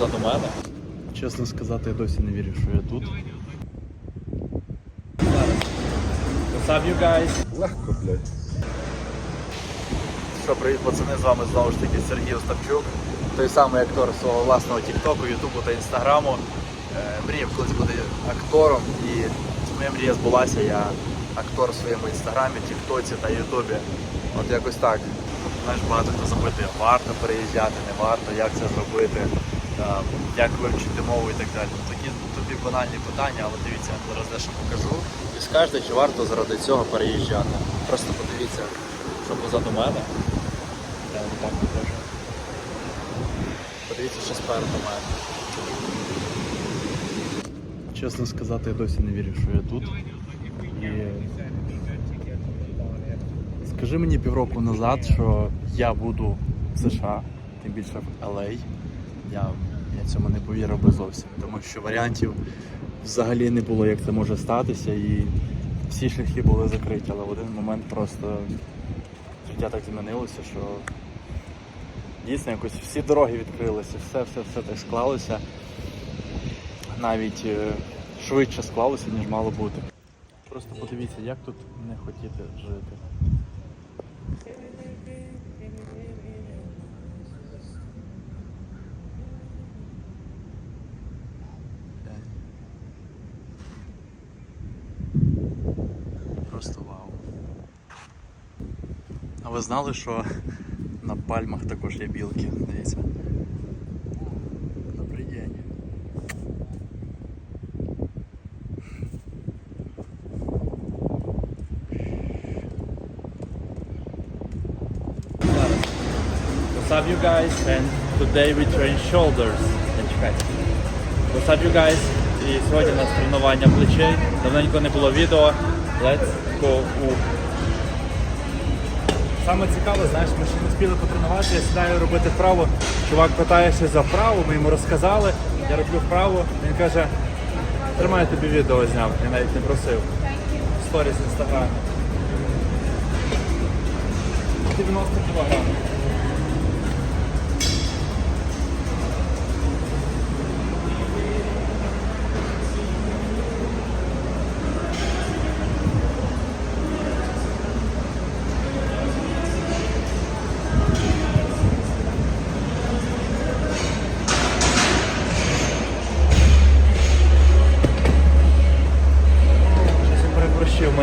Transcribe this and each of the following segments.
позаду мене. Чесно сказати, я досі не вірю, що я тут. What's up, you guys? Легко, блядь. Що, привіт, пацани, з вами знову ж таки Сергій Остапчук, той самий актор свого власного Тіктоку, Ютубу та Інстаграму. Е, Мріяв колись бути актором і моя мрія збулася, я актор в своєму інстаграмі, Тіктоці та Ютубі. От якось так. Знаєш, багато хто запитує, варто переїжджати, не варто, як це зробити, як вивчити мову і так далі. Такі тобі банальні питання, але дивіться, я зараз дещо покажу. І скажете, чи варто заради цього переїжджати. Просто подивіться, що позаду мене. Я вам так покажу. Подивіться, що спереду мене. Чесно сказати, я досі не вірю, що я тут. І... Скажи мені півроку назад, що я буду в США, тим більше в LA. Я, я цьому не повірив би зовсім, тому що варіантів взагалі не було, як це може статися, і всі шляхи були закриті, але в один момент просто життя так змінилося, що дійсно якось всі дороги відкрилися, все, все, все так склалося. Навіть е, швидше склалося, ніж мало бути. Просто подивіться, як тут не хотіти жити. Просто вау. А ви знали, що на пальмах також є білки, здається. Добрий. What's up, you guys? And today we train shoulders. Чекайте. What's up, you guys? І сьогодні у нас тренування плечей. Давненько не було відео. Let's go. Саме цікаве, знаєш, ми ще не спіли потренувати, я сідаю робити вправо. Чувак питається за вправо, ми йому розказали, я роблю вправо, він каже, тримай тобі відео зняв, я навіть не просив. Сторіс в інстаграмі. 90 кілограмів.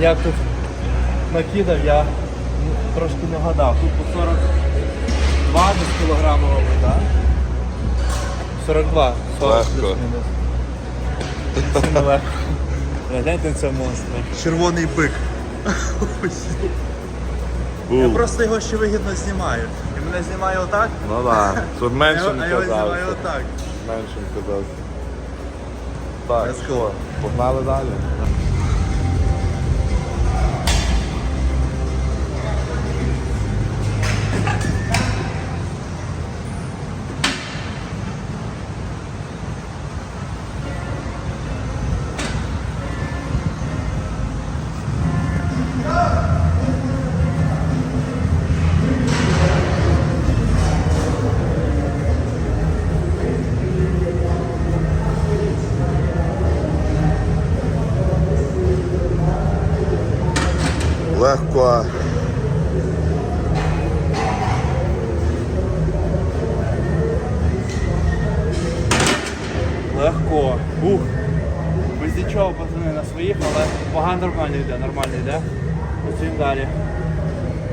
Маньяк тут накидав, я ну, трошки не гадав. Тут по 42 десь кілограми робить, так? 42. 40 Легко. плюс-мінус. Це легко. Гляньте на цього монстра. Червоний бик. Я просто його ще вигідно знімаю. І мене знімає отак, Ну да, щоб а меншим його, а його знімаю отак. Меншим казався. Так, погнали далі? Ух. Без нічого пацани на своїх, але вага нормально йде, нормально йде. Працюємо далі.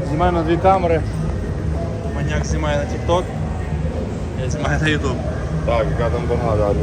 Знімаю на дві камери. Маньяк знімає на TikTok. Я знімаю на YouTube. Так, яка там вага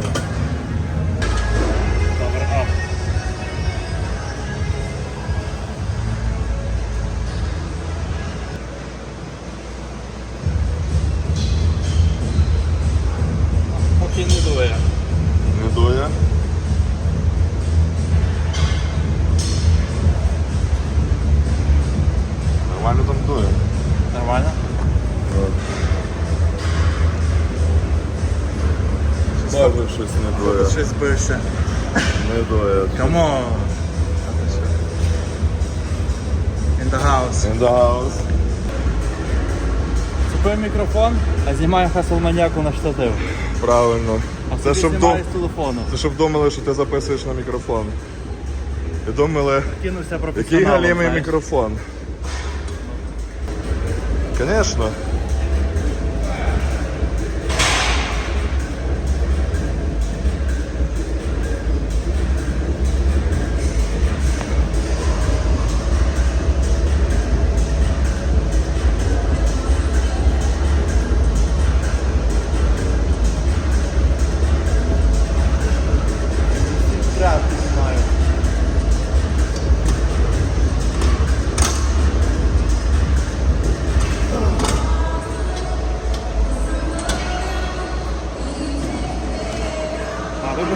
мікрофон, а знімає хасл маньяку на штатив. Правильно. А Це щоб, дум... з телефону. Це щоб думали, що ти записуєш на мікрофон. І думали, Кинувся який галімий мікрофон. Звісно.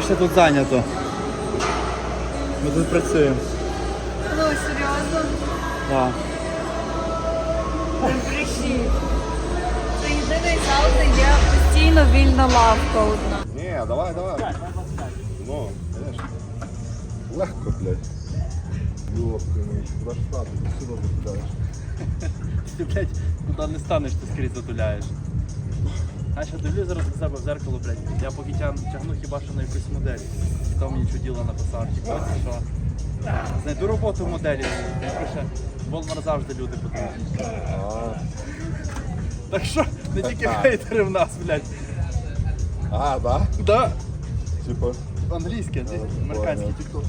А, вибачте, тут зайнято. Ми тут працюємо. Ну, серйозно, Так. не брешіть. Це єдиний зал, де є постійно вільна лавка одна. Ні, давай, давай. Ну, звісно. Легко, блядь. Йопки мій. Куди ж стати? Ти сюди закидаєш. Ти, блядь, куди не станеш, ти скрізь затуляєш. А що дивлюсь зараз на себе в зеркало, блядь. Я поки тягну хіба що на якусь модель. Хто мені чуділо написав, це що. Знайду роботу в моделі. Він пише, Волмар завжди люди потрібні. Так що, не тільки хейтери в нас, блядь. А, да? Да. Типа, Англійське, американський тікток.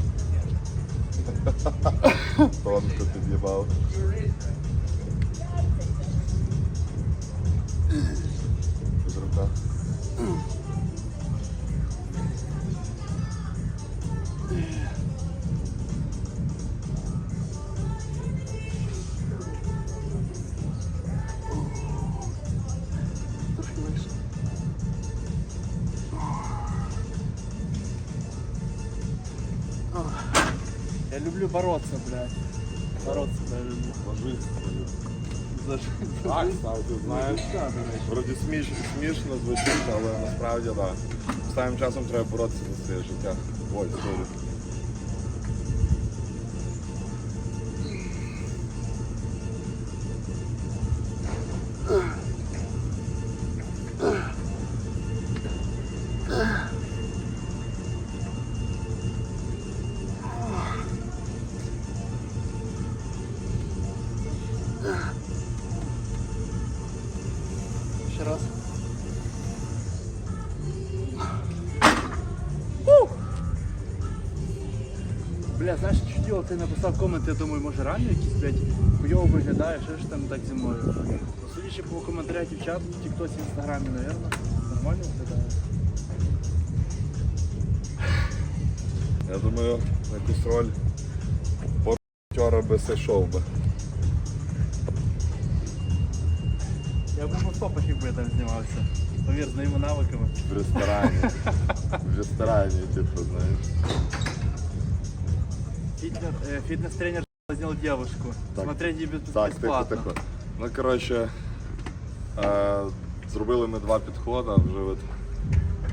тонко під'їбав. Без рука. Трошки легше. Я люблю бороться, блядь. Бороться, да, люблю. Ложись. За ж- Так, став, ти знаєш. Вроді сміш, смішно звучить, але насправді так. Да. Самим часом треба боротися за своє життя. Ой, сорі. Ти написав комент, я думаю, може реально якийсь, блядь, хуйово виглядає, що ж там так зі мною. Судячи по коментарях дівчат в тіктоці, в інстаграмі, напевно, нормально виглядає. Я думаю, на якусь роль портера би зайшов би. Я б в топах, якби я там знімався. Повір, з моїми навиками. В ресторані. В ресторані, типу, знаєш. Фітнес, е, фітнес-тренер зняв девушку. Так. Смотреть без- Так, тихо, безплатно. тихо. Ну, коротше, е, зробили ми два підходи, вже от,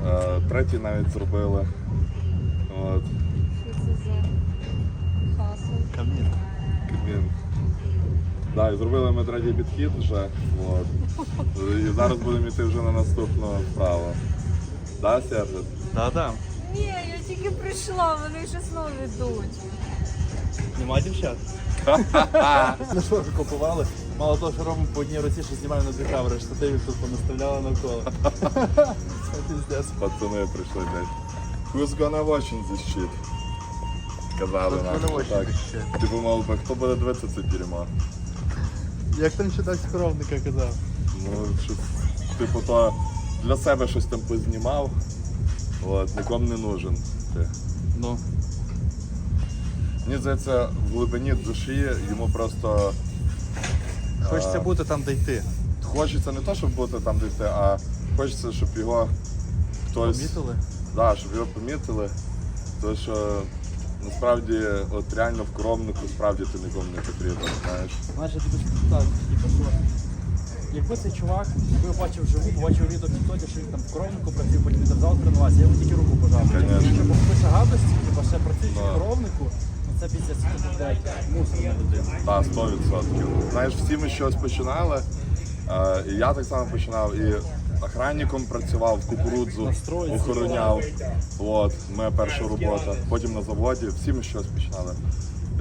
е, третій навіть зробили. От, Що це за хасл? Камін. Кабмін. Да, і зробили ми третій підхід вже. От. І зараз будемо йти вже на наступну вправу. Да, Сержик? Да-да. Ні, я тільки прийшла, вони вже знову йдуть. Нема дівчат? Ну що ж купували? Мало того, що робимо по одній руці, що знімаємо на дві камери, штативів тут понаставляли навколо. Це піздець. Пацани прийшли, блядь. Who's gonna watching this shit? Казали нам. Так. this shit? Типу, мов би, хто буде дивитися це дерьмо? Як там ще так казав? Ну, щось, типу, то для себе щось там познімав. От, нікому не нужен. Ти. Ну. Мені здається, в глибині душі йому просто Хочеться А. бути там, де йти. хочеться не то, щоб бути там десь, а хочеться, щоб його хтось. Помітили? Да, щоб його помітили. То що насправді от реально в коромнику справді ти нікому не потрібен, знаєш. Знаєш, я тобі так, типу, що якби цей чувак, якби бачив живу, побачив відео в тіктокі, що він там в коровнику працює, потім він зал тренувався, я йому тільки руку пожав. Конечно. Якщо б пише гадості, типу, ще працюючи в коровнику, це мусорна людина. Так, 100%. Знаєш, всі ми щось починали. е, і я так само починав. І охранником працював, кукурудзу охороняв. От, моя перша робота. Потім на заводі, всі ми щось починали.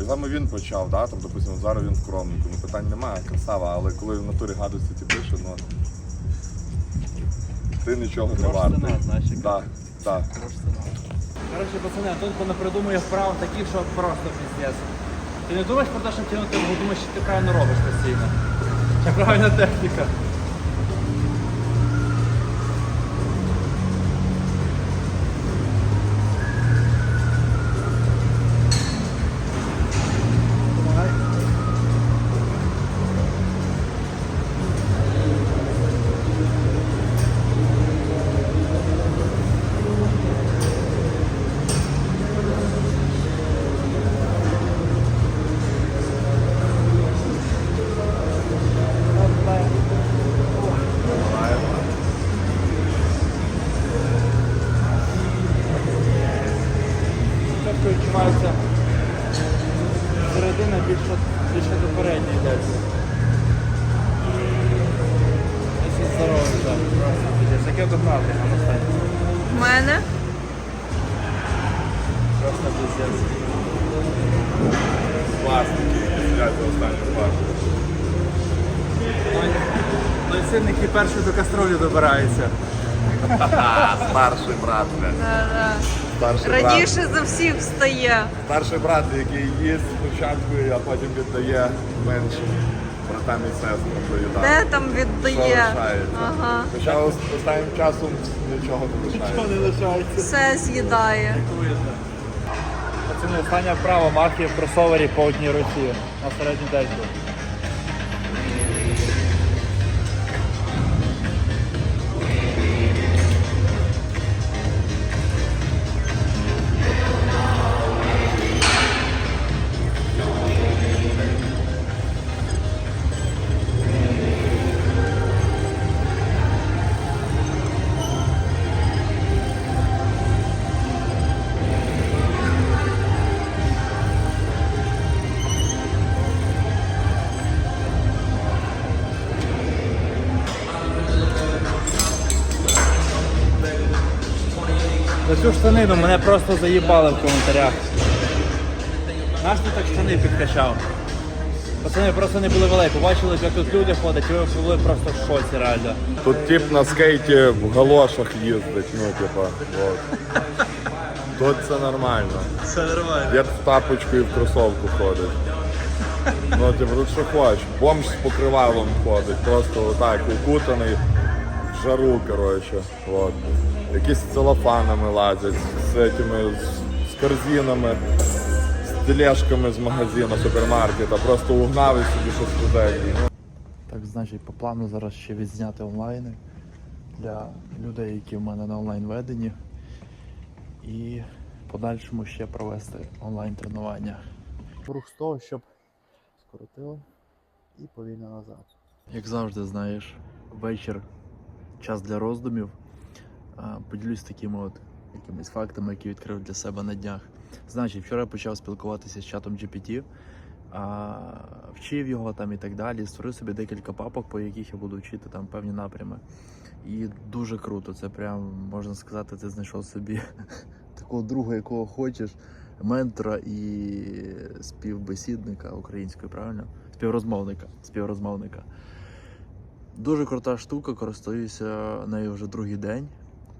І саме він почав, да? там, допустимо, зараз він в кромнику. Ну, питань немає, красава, але коли в натурі гадості ти пише, ну ти нічого не вартий. Так, так. Коротше, пацани, Антон понапридумує вправ таких, що просто піздець. Ти не думаєш про те, що тягнути бо думаєш, що ти правильно робиш постійно. Це правильна техніка. Яке догнати, а ну стань. В мене Просто за останню парту. Той, той син, перший до кастролі добирається. Старший брат, бля. Старший брат. раніше за всіх встає. Старший брат, який їсть спочатку, а потім віддає меншим братам і сестрам до. Де там Що віддає? лишається? Ага. Хоча ос- останнім часом нічого не лишається. не лишається. Все з'їдає. Пацани, остання вправа марки в кросовері по одній руці на середній дельту. Цю штанину мене просто заїбали в коментарях. Наш ти так штани підкачав. Пацани просто не були великі. Побачили, як тут люди ходять, і ви були просто в шоці реально. Тут тип на скейті в галошах їздить, ну типа. От. Тут це нормально. Все нормально. Дід в тапочку і в кросовку ходить. Ну, типу, тут що хочеш. Бомж з покривалом ходить, просто отак, укутаний в жару, коротше. От. Якісь з целофанами лазять, з, этими, з, корзинами, з тележками з магазину, супермаркета, просто угнав і собі щось туди. Так, значить, по плану зараз ще відзняти онлайни для людей, які в мене на онлайн веденні. І в подальшому ще провести онлайн тренування. Рух з того, щоб скоротили і повільно назад. Як завжди, знаєш, вечір час для роздумів. Поділюсь такими от якимись фактами, які відкрив для себе на днях. Значить, вчора почав спілкуватися з чатом GPT, а, вчив його там і так далі. Створив собі декілька папок, по яких я буду вчити там певні напрями. І дуже круто. Це прям можна сказати, ти знайшов собі такого друга, якого хочеш, ментора і співбесідника української, правильно? Співрозмовника. Співрозмовника. Дуже крута штука, користуюся нею вже другий день.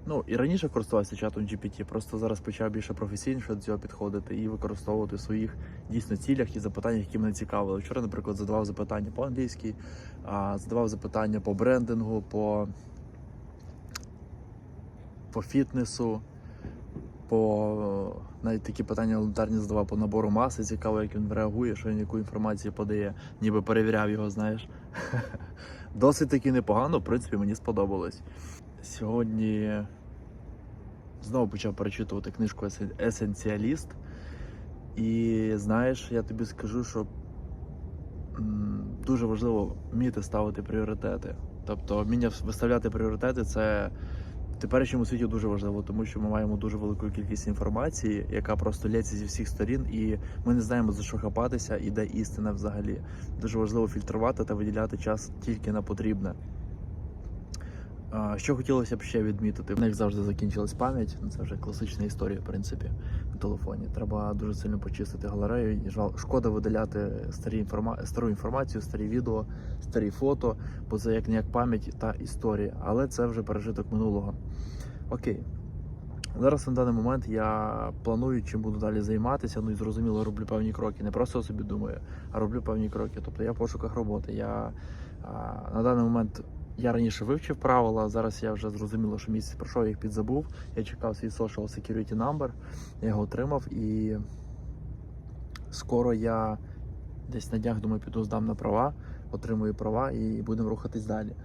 Ну і раніше користувався чатом GPT, просто зараз почав більше професійніше до цього підходити і використовувати в своїх дійсно цілях і запитаннях, які мене цікавили. Вчора, наприклад, задавав запитання по-англійськи, задавав запитання по брендингу, по, по фітнесу, по навіть такі питання елементарні задавав по набору маси. Цікаво, як він реагує, що він яку інформацію подає, ніби перевіряв його, знаєш. Досить таки непогано, в принципі, мені сподобалось. Сьогодні знову почав перечитувати книжку «Есен- Есенціаліст. І знаєш, я тобі скажу, що дуже важливо вміти ставити пріоритети. Тобто, вміння виставляти пріоритети це в теперішньому світі дуже важливо, тому що ми маємо дуже велику кількість інформації, яка просто лється зі всіх сторін, і ми не знаємо за що хапатися і де істина взагалі. Дуже важливо фільтрувати та виділяти час тільки на потрібне. Що хотілося б ще відмітити, в них завжди закінчилась пам'ять. Ну, Це вже класична історія, в принципі, на телефоні. Треба дуже сильно почистити галерею. І жал, шкода видаляти старі інформа... стару інформацію, старі відео, старі фото, бо це як не як пам'ять та історія. Але це вже пережиток минулого. Окей. Зараз на даний момент я планую, чим буду далі займатися. Ну і зрозуміло, роблю певні кроки. Не просто собі думаю, а роблю певні кроки. Тобто я в пошуках роботи. Я а, на даний момент я раніше вивчив правила. Зараз я вже зрозуміло, що місяць пройшов, я їх підзабув. Я чекав свій social security number, я його отримав і скоро я десь на днях думаю, піду здам на права, отримую права і будемо рухатись далі.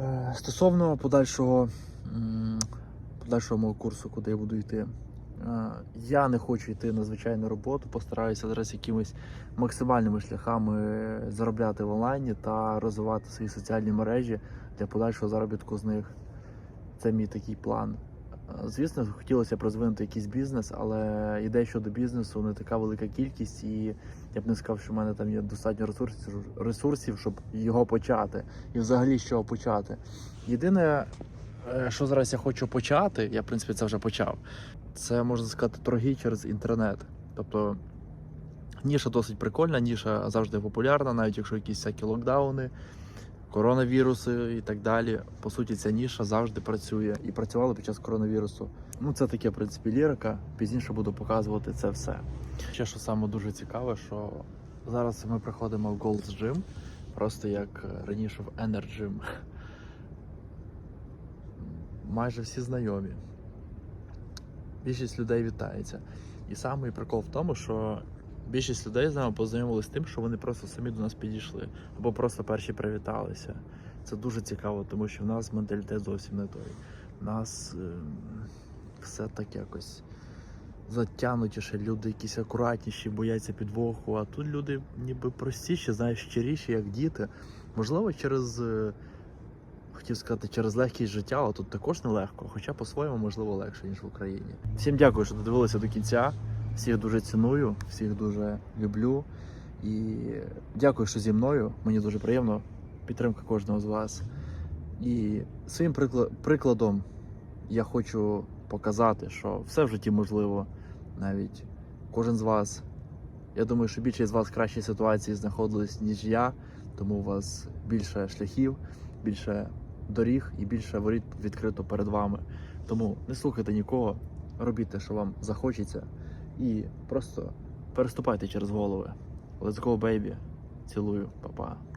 Е, Стосовно подальшого, подальшого мого курсу, куди я буду йти. Я не хочу йти на звичайну роботу, постараюся зараз якимись максимальними шляхами заробляти в онлайні та розвивати свої соціальні мережі для подальшого заробітку з них. Це мій такий план. Звісно, хотілося б розвинути якийсь бізнес, але ідей щодо бізнесу не така велика кількість, і я б не сказав, що в мене там є достатньо ресурсів, щоб його почати. І взагалі з чого почати. Єдине, що зараз я хочу почати, я в принципі це вже почав. Це можна сказати торги через інтернет. Тобто ніша досить прикольна, ніша завжди популярна, навіть якщо якісь всякі локдауни, коронавіруси і так далі. По суті, ця ніша завжди працює і працювала під час коронавірусу. Ну, це таке, в принципі, лірика. Пізніше буду показувати це все. Ще що саме дуже цікаве, що зараз ми приходимо в Gold's Gym, просто як е, раніше в Energym. Майже всі знайомі. Більшість людей вітається. І самий прикол в тому, що більшість людей з нами познайомилися з тим, що вони просто самі до нас підійшли, або просто перші привіталися. Це дуже цікаво, тому що в нас менталітет зовсім не той. У нас ем, все так якось затягнутіше, люди якісь акуратніші, бояться підвоху, а тут люди ніби простіші, знаєш, щиріші, як діти. Можливо, через. е, Хотів сказати, через легкість життя, а тут також нелегко, хоча по-своєму можливо легше, ніж в Україні. Всім дякую, що додивилися до кінця. Всіх дуже ціную, всіх дуже люблю. І дякую, що зі мною. Мені дуже приємно. Підтримка кожного з вас. І своїм прикла- прикладом я хочу показати, що все в житті можливо. Навіть кожен з вас. Я думаю, що більшість з вас в кращій ситуації знаходились, ніж я, тому у вас більше шляхів, більше доріг і більше воріт відкрито перед вами. Тому не слухайте нікого, робіть те, що вам захочеться, і просто переступайте через голови. Let's go, baby. Цілую, па-па.